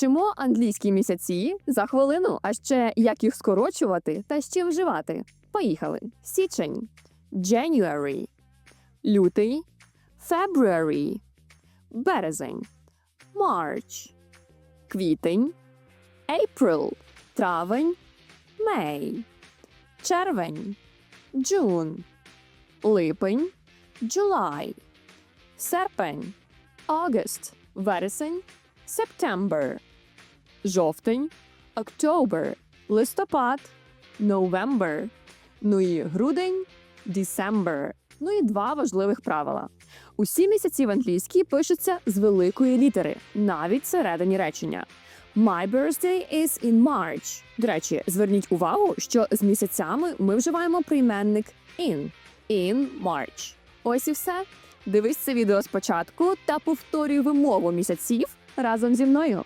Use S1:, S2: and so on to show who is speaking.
S1: Вчимо англійські місяці за хвилину, а ще як їх скорочувати та з чим вживати. Поїхали. Січень, January, лютий, February, березень, March, квітень, April, травень, May, червень, June, липень, July, серпень, August, вересень, September, жовтень, October, листопад, November, ну і грудень, December. Ну і два важливих правила. Усі місяці в англійській пишуться з великої літери, навіть всередині речення. My birthday is in March. До речі, зверніть увагу, що з місяцями ми вживаємо прийменник in. In March. Ось і все. Дивись це відео спочатку та повторюй вимову місяців разом зі мною.